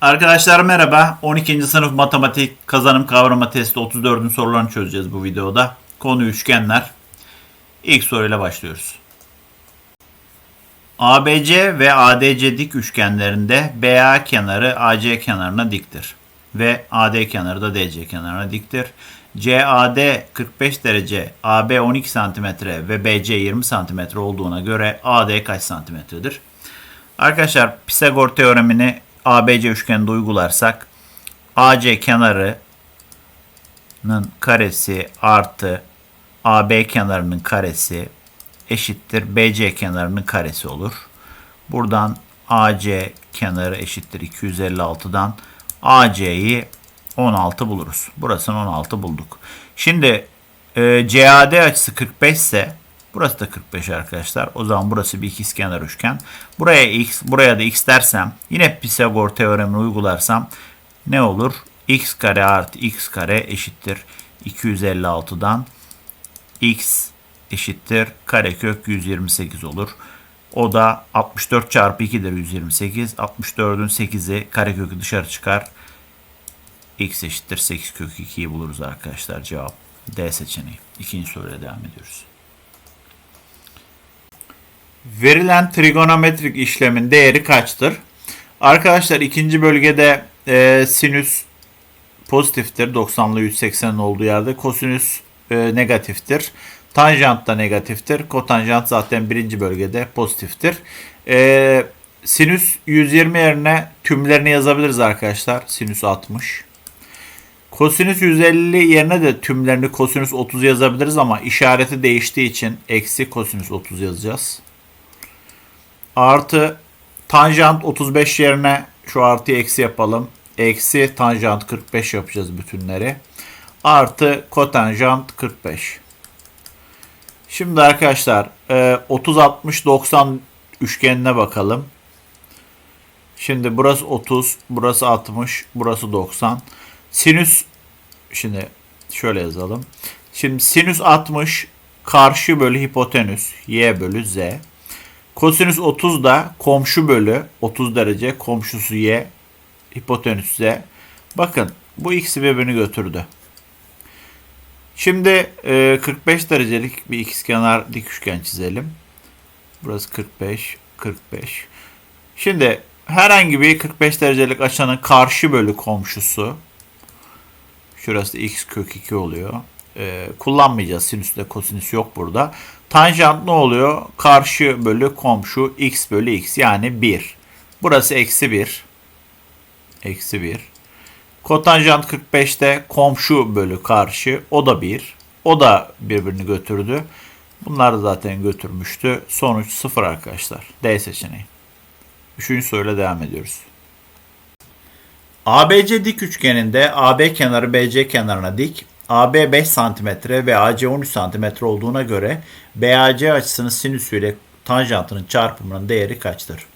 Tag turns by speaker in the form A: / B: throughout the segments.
A: Arkadaşlar merhaba. 12. sınıf matematik kazanım kavrama testi 34'ün sorularını çözeceğiz bu videoda. Konu üçgenler. İlk soruyla başlıyoruz. ABC ve ADC dik üçgenlerinde BA kenarı AC kenarına diktir. Ve AD kenarı da DC kenarına diktir. CAD 45 derece, AB 12 cm ve BC 20 cm olduğuna göre AD kaç santimetredir? Arkadaşlar Pisagor teoremini ABC üçgeninde uygularsak AC kenarının karesi artı AB kenarının karesi eşittir BC kenarının karesi olur. Buradan AC kenarı eşittir 256'dan AC'yi 16 buluruz. Burasını 16 bulduk. Şimdi e, CAD açısı 45 ise burası da 45 arkadaşlar. O zaman burası bir ikizkenar üçgen. Buraya x, buraya da x dersem yine Pisagor teoremini uygularsam ne olur? x kare artı x kare eşittir 256'dan x eşittir karekök 128 olur. O da 64 çarpı 2'dir 128. 64'ün 8'i karekökü dışarı çıkar. x eşittir 8 kök 2'yi buluruz arkadaşlar. Cevap D seçeneği. İkinci soruyla devam ediyoruz. Verilen trigonometrik işlemin değeri kaçtır? Arkadaşlar ikinci bölgede e, sinüs pozitiftir. 90'lı 180'in olduğu yerde kosinüs e, negatiftir. Tanjant da negatiftir. Kotanjant zaten birinci bölgede pozitiftir. E, sinüs 120 yerine tümlerini yazabiliriz arkadaşlar. Sinüs 60. Kosinüs 150 yerine de tümlerini kosinüs 30 yazabiliriz ama işareti değiştiği için eksi kosinüs 30 yazacağız. Artı tanjant 35 yerine şu artı eksi yapalım. Eksi tanjant 45 yapacağız bütünleri. Artı kotanjant 45. Şimdi arkadaşlar 30 60 90 üçgenine bakalım. Şimdi burası 30, burası 60, burası 90. Sinüs şimdi şöyle yazalım. Şimdi sinüs 60 karşı bölü hipotenüs y bölü z. Kosinüs 30 da komşu bölü 30 derece komşusu y hipotenüs z. Bakın bu ikisi birbirini götürdü. Şimdi e, 45 derecelik bir ikizkenar dik üçgen çizelim. Burası 45, 45. Şimdi herhangi bir 45 derecelik açının karşı bölü komşusu şurası x kök 2 oluyor. E, kullanmayacağız. Sinüsle kosinüs yok burada. Tanjant ne oluyor? Karşı bölü komşu x bölü x yani 1. Burası eksi 1. Eksi 1. Kotanjant 45'te komşu bölü karşı o da 1. O da birbirini götürdü. Bunlar da zaten götürmüştü. Sonuç 0 arkadaşlar. D seçeneği. Üçüncü soruyla devam ediyoruz. ABC dik üçgeninde AB kenarı BC kenarına dik, AB 5 cm ve AC 13 cm olduğuna göre BAC açısının sinüsü ile tanjantının çarpımının değeri kaçtır?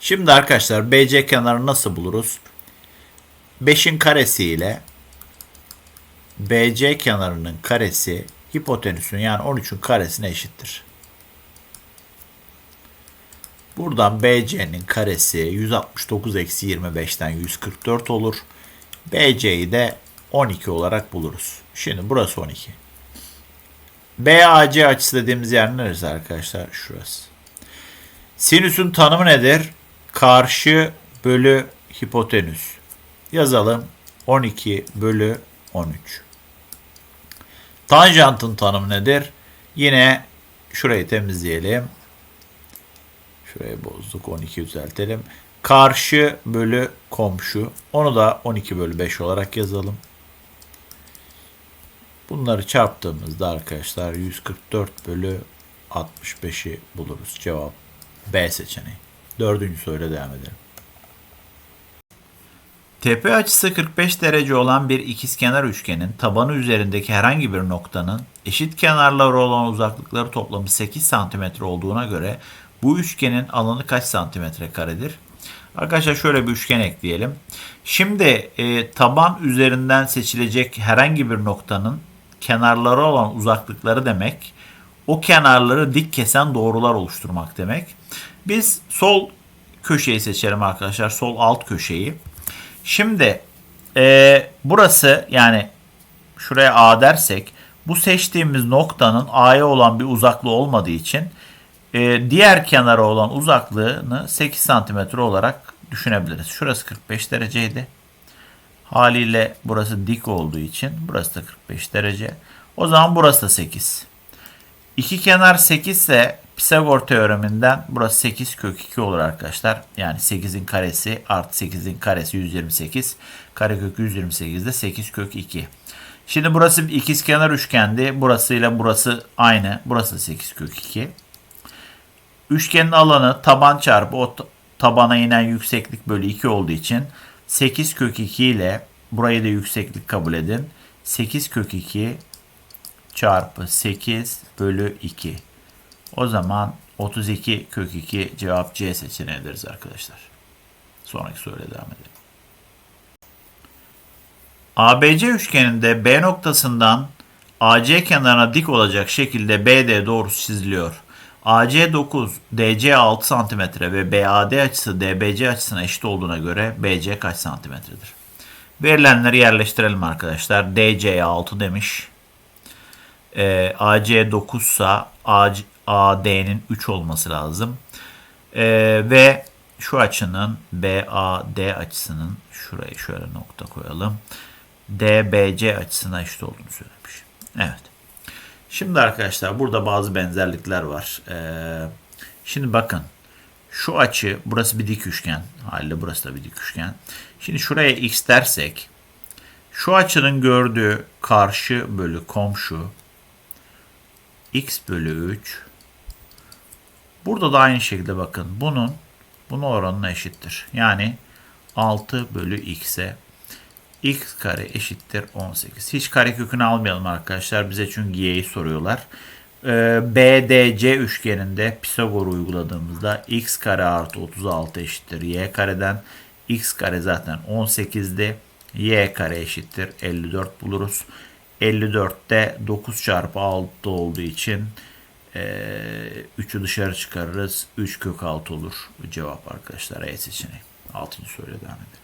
A: Şimdi arkadaşlar BC kenarını nasıl buluruz? 5'in karesi ile BC kenarının karesi hipotenüsün yani 13'ün karesine eşittir. Buradan BC'nin karesi 169 eksi 25'ten 144 olur. BC'yi de 12 olarak buluruz. Şimdi burası 12. BAC açısı dediğimiz yer neresi arkadaşlar? Şurası. Sinüsün tanımı nedir? Karşı bölü hipotenüs. Yazalım. 12 bölü 13. Tanjantın tanımı nedir? Yine şurayı temizleyelim. Şurayı bozduk. 12 düzeltelim. Karşı bölü komşu. Onu da 12 bölü 5 olarak yazalım. Bunları çarptığımızda arkadaşlar 144 bölü 65'i buluruz. Cevap B seçeneği. Dördüncü soruyla devam edelim. Tepe açısı 45 derece olan bir ikizkenar üçgenin tabanı üzerindeki herhangi bir noktanın eşit kenarları olan uzaklıkları toplamı 8 cm olduğuna göre bu üçgenin alanı kaç santimetre karedir? Arkadaşlar şöyle bir üçgen ekleyelim. Şimdi e, taban üzerinden seçilecek herhangi bir noktanın kenarları olan uzaklıkları demek. O kenarları dik kesen doğrular oluşturmak demek. Biz sol köşeyi seçelim arkadaşlar. Sol alt köşeyi. Şimdi e, burası yani şuraya A dersek bu seçtiğimiz noktanın A'ya olan bir uzaklığı olmadığı için e, diğer kenara olan uzaklığını 8 santimetre olarak düşünebiliriz. Şurası 45 dereceydi. Haliyle burası dik olduğu için burası da 45 derece. O zaman burası da 8. İki kenar 8 ise Pisagor teoreminden burası 8 kök 2 olur arkadaşlar. Yani 8'in karesi artı 8'in karesi 128. Karekök 128 de 8 kök 2. Şimdi burası bir ikizkenar üçgendi. Burasıyla burası aynı. Burası 8 kök 2. Üçgenin alanı taban çarpı o tabana inen yükseklik bölü 2 olduğu için 8 kök 2 ile burayı da yükseklik kabul edin. 8 kök 2 çarpı 8 bölü 2. O zaman 32 kök 2 cevap C seçeneği deriz arkadaşlar. Sonraki soruyla devam edelim. ABC üçgeninde B noktasından AC kenarına dik olacak şekilde BD doğrusu çiziliyor. AC 9, DC 6 cm ve BAD açısı DBC açısına eşit olduğuna göre BC kaç santimetredir? Verilenleri yerleştirelim arkadaşlar. DC'ye 6 demiş. E, AC 9 ise AD'nin 3 olması lazım. E, ve şu açının BAD açısının şuraya şöyle nokta koyalım. DBC açısına eşit olduğunu söylemiş. Evet. Şimdi arkadaşlar burada bazı benzerlikler var. Ee, şimdi bakın. Şu açı burası bir dik üçgen. Haliyle burası da bir dik üçgen. Şimdi şuraya x dersek şu açının gördüğü karşı bölü komşu x bölü 3 burada da aynı şekilde bakın bunun bunun oranına eşittir. Yani 6 bölü x'e x kare eşittir 18. Hiç kare kökünü almayalım arkadaşlar. Bize çünkü y'yi soruyorlar. Ee, BDC üçgeninde Pisagor uyguladığımızda x kare artı 36 eşittir y kareden. x kare zaten 18'di. y kare eşittir 54 buluruz. 54'te 9 çarpı 6 olduğu için e, 3'ü dışarı çıkarırız. 3 kök 6 olur. Cevap arkadaşlar E seçeneği. 6. soruya devam edelim.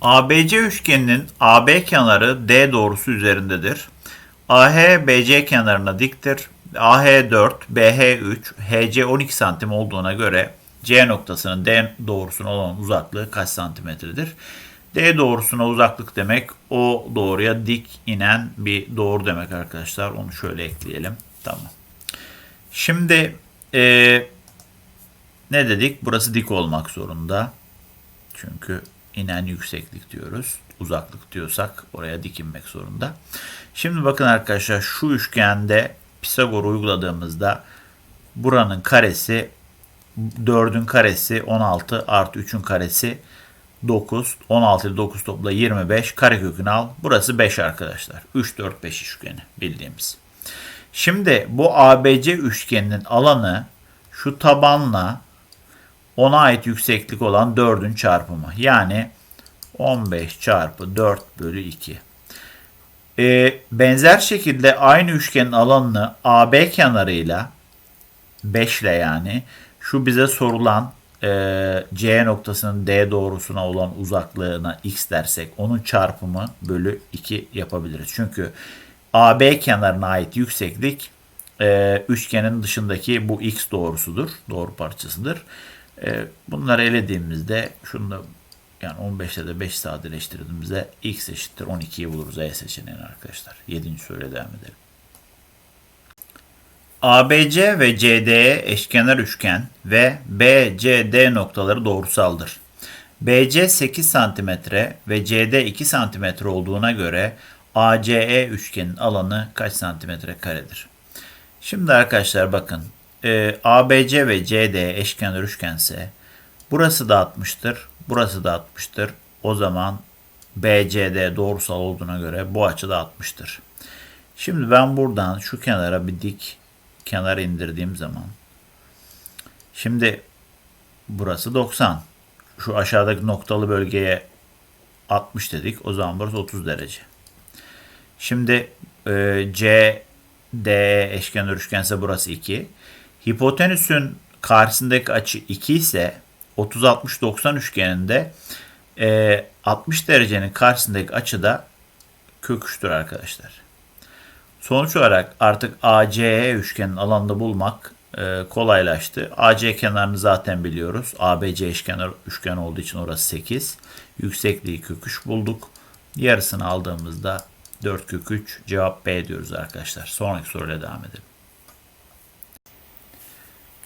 A: ABC üçgeninin AB kenarı D doğrusu üzerindedir. AH BC kenarına diktir. AH 4, BH 3, HC 12 santim olduğuna göre C noktasının D doğrusuna olan uzaklığı kaç santimetredir? D doğrusuna uzaklık demek o doğruya dik inen bir doğru demek arkadaşlar. Onu şöyle ekleyelim. Tamam. Şimdi e, ne dedik? Burası dik olmak zorunda. Çünkü inen yükseklik diyoruz. Uzaklık diyorsak oraya dik inmek zorunda. Şimdi bakın arkadaşlar şu üçgende Pisagor uyguladığımızda buranın karesi 4'ün karesi 16 artı 3'ün karesi 9. 16 ile 9 topla 25. Karekökünü al. Burası 5 arkadaşlar. 3, 4, 5 üçgeni bildiğimiz. Şimdi bu ABC üçgeninin alanı şu tabanla ona ait yükseklik olan 4'ün çarpımı. Yani 15 çarpı 4 bölü 2. Ee, benzer şekilde aynı üçgenin alanını AB kenarıyla 5 ile yani şu bize sorulan e, C noktasının D doğrusuna olan uzaklığına x dersek onun çarpımı bölü 2 yapabiliriz. Çünkü AB kenarına ait yükseklik e, üçgenin dışındaki bu x doğrusudur. Doğru parçasıdır. E, bunları elediğimizde şunu da yani 15'te de 5 sadeleştirdiğimizde x eşittir 12'yi buluruz E seçeneğini arkadaşlar. 7. soruya devam edelim. ABC ve CD'ye eşkenar üçgen ve BCD noktaları doğrusaldır. BC 8 cm ve CD 2 cm olduğuna göre ACE üçgenin alanı kaç santimetre karedir? Şimdi arkadaşlar bakın e, ABC ve CD eşkenar üçgense burası da 60'tır, burası da 60'tır. O zaman BCD doğrusal olduğuna göre bu açı da 60'tır. Şimdi ben buradan şu kenara bir dik kenar indirdiğim zaman şimdi burası 90. Şu aşağıdaki noktalı bölgeye 60 dedik. O zaman burası 30 derece. Şimdi e, C, D eşkenar üçgense burası 2. Hipotenüsün karşısındaki açı 2 ise 30-60-90 üçgeninde e, 60 derecenin karşısındaki açı da kök 3'tür arkadaşlar. Sonuç olarak artık ACE üçgenin alanını bulmak e, kolaylaştı. AC kenarını zaten biliyoruz. ABC eşkenar üçgen olduğu için orası 8. Yüksekliği kök 3 bulduk. Yarısını aldığımızda 4 kök 3 cevap B diyoruz arkadaşlar. Sonraki soruyla devam edelim.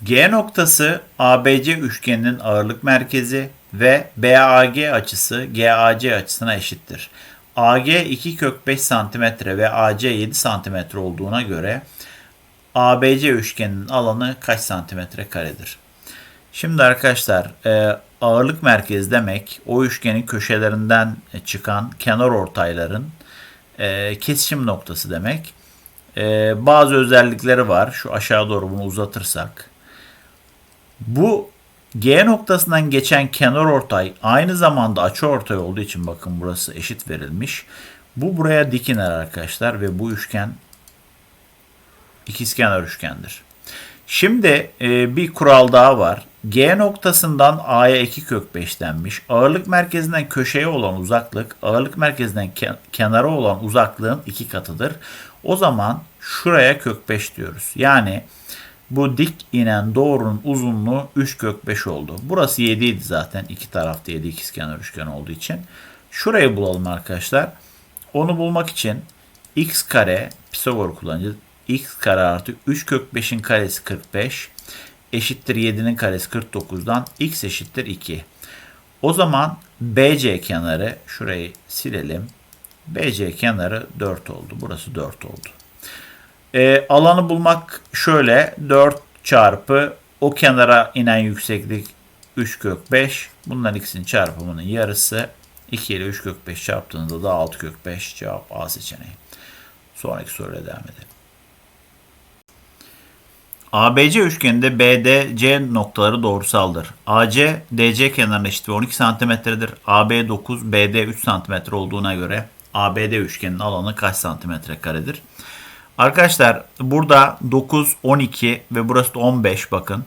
A: G noktası ABC üçgeninin ağırlık merkezi ve BAG açısı GAC açısına eşittir. AG 2 kök 5 cm ve AC 7 cm olduğuna göre ABC üçgeninin alanı kaç santimetre karedir? Şimdi arkadaşlar e, ağırlık merkezi demek o üçgenin köşelerinden çıkan kenar ortayların e, kesişim noktası demek. E, bazı özellikleri var. Şu aşağı doğru bunu uzatırsak. Bu G noktasından geçen kenar ortay aynı zamanda açı ortay olduğu için bakın burası eşit verilmiş. Bu buraya dik iner arkadaşlar ve bu üçgen ikizkenar üçgendir. Şimdi e, bir kural daha var. G noktasından A'ya 2 kök 5 denmiş. Ağırlık merkezinden köşeye olan uzaklık ağırlık merkezinden ke- kenara olan uzaklığın iki katıdır. O zaman şuraya kök 5 diyoruz. Yani bu dik inen doğrunun uzunluğu 3 kök 5 oldu. Burası 7 idi zaten. iki tarafta 7 ikizkenar üçgen olduğu için. Şurayı bulalım arkadaşlar. Onu bulmak için x kare Pisagor kullanacağız. x kare artı 3 kök 5'in karesi 45 eşittir 7'nin karesi 49'dan x eşittir 2. O zaman BC kenarı şurayı silelim. BC kenarı 4 oldu. Burası 4 oldu. E, alanı bulmak şöyle 4 çarpı o kenara inen yükseklik 3 kök 5. Bunların ikisinin çarpımının yarısı 2 ile 3 kök 5 çarptığınızda da 6 kök 5 cevap A seçeneği. Sonraki soruyla devam edelim. ABC üçgeninde BDC noktaları doğrusaldır. AC, DC kenarına eşit ve 12 santimetredir. AB 9, BD 3 santimetre olduğuna göre ABD üçgeninin alanı kaç santimetre karedir? Arkadaşlar burada 9, 12 ve burası da 15 bakın.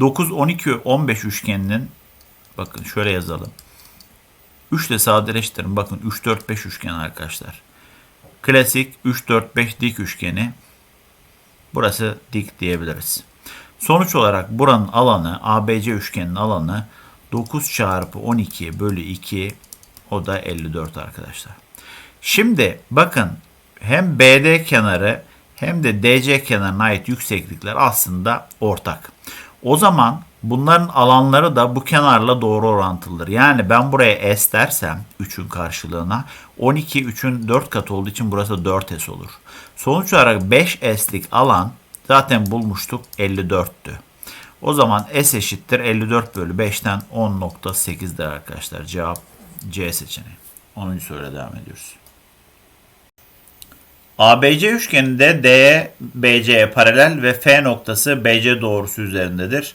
A: 9, 12, 15 üçgeninin bakın şöyle yazalım. 3 ile sadeleştirin. Bakın 3, 4, 5 üçgen arkadaşlar. Klasik 3, 4, 5 dik üçgeni. Burası dik diyebiliriz. Sonuç olarak buranın alanı ABC üçgeninin alanı 9 çarpı 12 bölü 2 o da 54 arkadaşlar. Şimdi bakın hem BD kenarı hem de DC kenarına ait yükseklikler aslında ortak. O zaman bunların alanları da bu kenarla doğru orantılıdır. Yani ben buraya S dersem 3'ün karşılığına 12 3'ün 4 katı olduğu için burası 4S olur. Sonuç olarak 5S'lik alan zaten bulmuştuk 54'tü. O zaman S eşittir 54 bölü 5'ten 10.8'dir arkadaşlar. Cevap C seçeneği. 10. soruyla devam ediyoruz. ABC üçgeninde D BC'ye paralel ve F noktası BC doğrusu üzerindedir.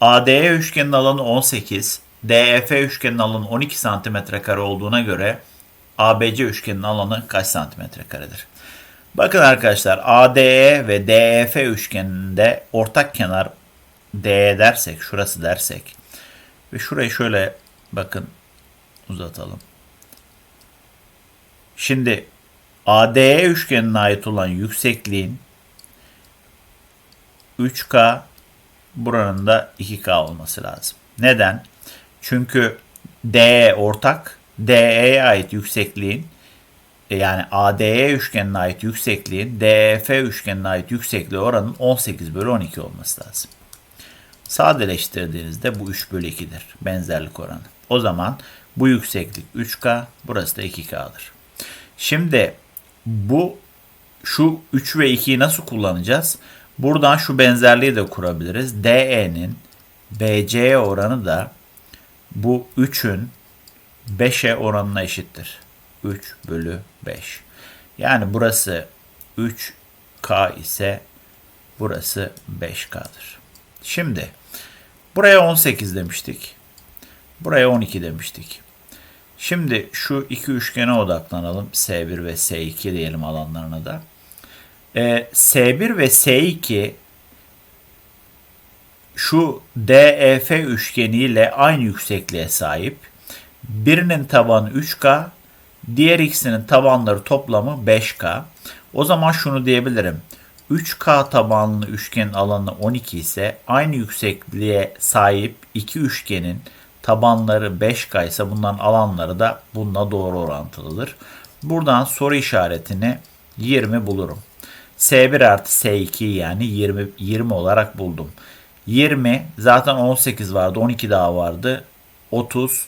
A: ADE üçgenin alanı 18, DEF üçgenin alanı 12 cm kare olduğuna göre ABC üçgenin alanı kaç santimetre karedir? Bakın arkadaşlar ADE ve DEF üçgeninde ortak kenar DE dersek, şurası dersek ve şurayı şöyle bakın uzatalım. Şimdi ADE üçgenine ait olan yüksekliğin 3K buranın da 2K olması lazım. Neden? Çünkü DE ortak. DE'ye ait yüksekliğin e, yani ADE üçgenine ait yüksekliğin DEF üçgenine ait yüksekliği oranın 18 bölü 12 olması lazım. Sadeleştirdiğinizde bu 3 bölü 2'dir. Benzerlik oranı. O zaman bu yükseklik 3K, burası da 2K'dır. Şimdi bu şu 3 ve 2'yi nasıl kullanacağız? Buradan şu benzerliği de kurabiliriz. DE'nin BC'ye oranı da bu 3'ün 5'e oranına eşittir. 3 bölü 5. Yani burası 3K ise burası 5K'dır. Şimdi buraya 18 demiştik. Buraya 12 demiştik. Şimdi şu iki üçgene odaklanalım. S1 ve S2 diyelim alanlarına da. Ee, S1 ve S2 şu DEF üçgeniyle aynı yüksekliğe sahip. Birinin tabanı 3K, diğer ikisinin tabanları toplamı 5K. O zaman şunu diyebilirim. 3K tabanlı üçgenin alanı 12 ise aynı yüksekliğe sahip iki üçgenin tabanları 5K ise bunların alanları da bununla doğru orantılıdır. Buradan soru işaretini 20 bulurum. S1 artı S2 yani 20, 20 olarak buldum. 20 zaten 18 vardı 12 daha vardı. 30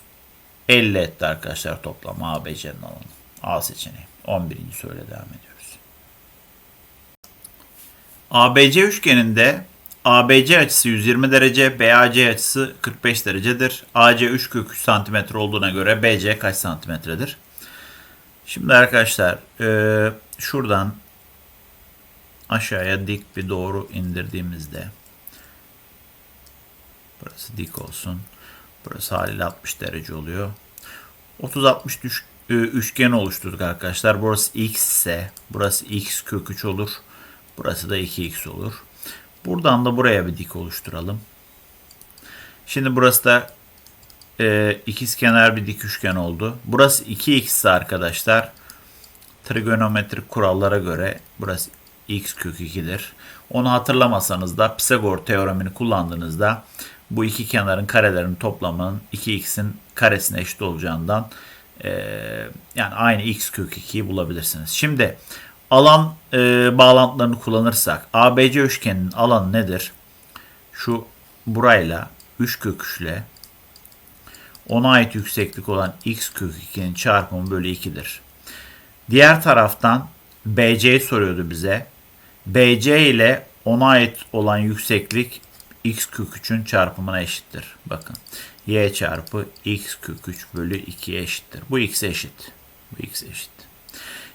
A: 50 etti arkadaşlar toplam ABC'nin alanı. A seçeneği. 11. soruyla devam ediyoruz. ABC üçgeninde ABC açısı 120 derece, BAC açısı 45 derecedir. AC 3 kök 3 santimetre olduğuna göre BC kaç santimetredir? Şimdi arkadaşlar e, şuradan aşağıya dik bir doğru indirdiğimizde burası dik olsun. Burası haliyle 60 derece oluyor. 30-60 düş, e, üçgen oluşturduk arkadaşlar. Burası x ise burası x kök 3 olur. Burası da 2x olur. Buradan da buraya bir dik oluşturalım. Şimdi burası da e, ikizkenar bir dik üçgen oldu. Burası 2x ise arkadaşlar trigonometrik kurallara göre burası x kök 2'dir. Onu hatırlamasanız da Pisagor teoremini kullandığınızda bu iki kenarın karelerinin toplamının 2x'in karesine eşit olacağından e, yani aynı x kök 2'yi bulabilirsiniz. Şimdi alan e, bağlantılarını kullanırsak ABC üçgeninin alanı nedir? Şu burayla 3 kök 3 ile ona ait yükseklik olan x kök 2'nin çarpımı bölü 2'dir. Diğer taraftan BC'yi soruyordu bize. BC ile ona ait olan yükseklik x kök 3'ün çarpımına eşittir. Bakın y çarpı x kök 3 bölü 2'ye eşittir. Bu x eşit. Bu x eşit.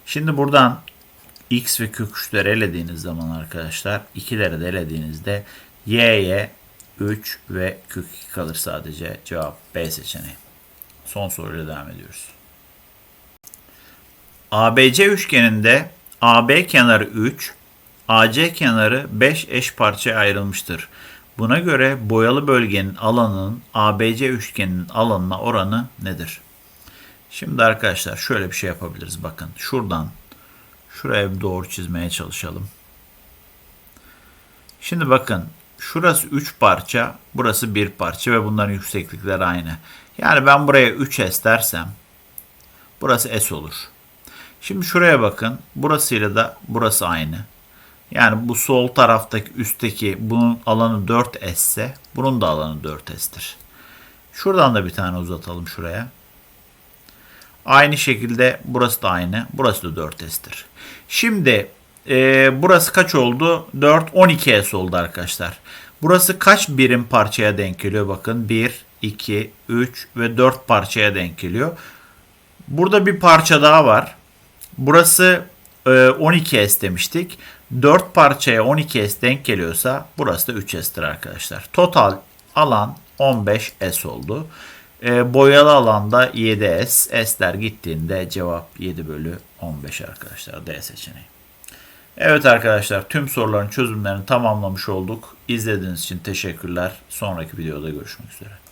A: Şimdi buradan x ve kök 3'leri elediğiniz zaman arkadaşlar 2'leri de elediğinizde y'ye 3 ve kök 2 kalır sadece. Cevap B seçeneği. Son soruyla devam ediyoruz. ABC üçgeninde AB kenarı 3, AC kenarı 5 eş parçaya ayrılmıştır. Buna göre boyalı bölgenin alanının ABC üçgeninin alanına oranı nedir? Şimdi arkadaşlar şöyle bir şey yapabiliriz. Bakın şuradan şuraya bir doğru çizmeye çalışalım. Şimdi bakın şurası 3 parça, burası 1 parça ve bunların yükseklikleri aynı. Yani ben buraya 3S dersem burası S olur. Şimdi şuraya bakın. Burasıyla da burası aynı. Yani bu sol taraftaki üstteki bunun alanı 4S ise bunun da alanı 4S'tir. Şuradan da bir tane uzatalım şuraya. Aynı şekilde burası da aynı. Burası da 4S'tir. Şimdi e, burası kaç oldu? 4, 12S oldu arkadaşlar. Burası kaç birim parçaya denk geliyor? Bakın 1, 2, 3 ve 4 parçaya denk geliyor. Burada bir parça daha var. Burası 12S demiştik. 4 parçaya 12S denk geliyorsa burası da 3S'tir arkadaşlar. Total alan 15S oldu. E, boyalı alanda 7S. S'ler gittiğinde cevap 7 bölü 15 arkadaşlar. D seçeneği. Evet arkadaşlar tüm soruların çözümlerini tamamlamış olduk. İzlediğiniz için teşekkürler. Sonraki videoda görüşmek üzere.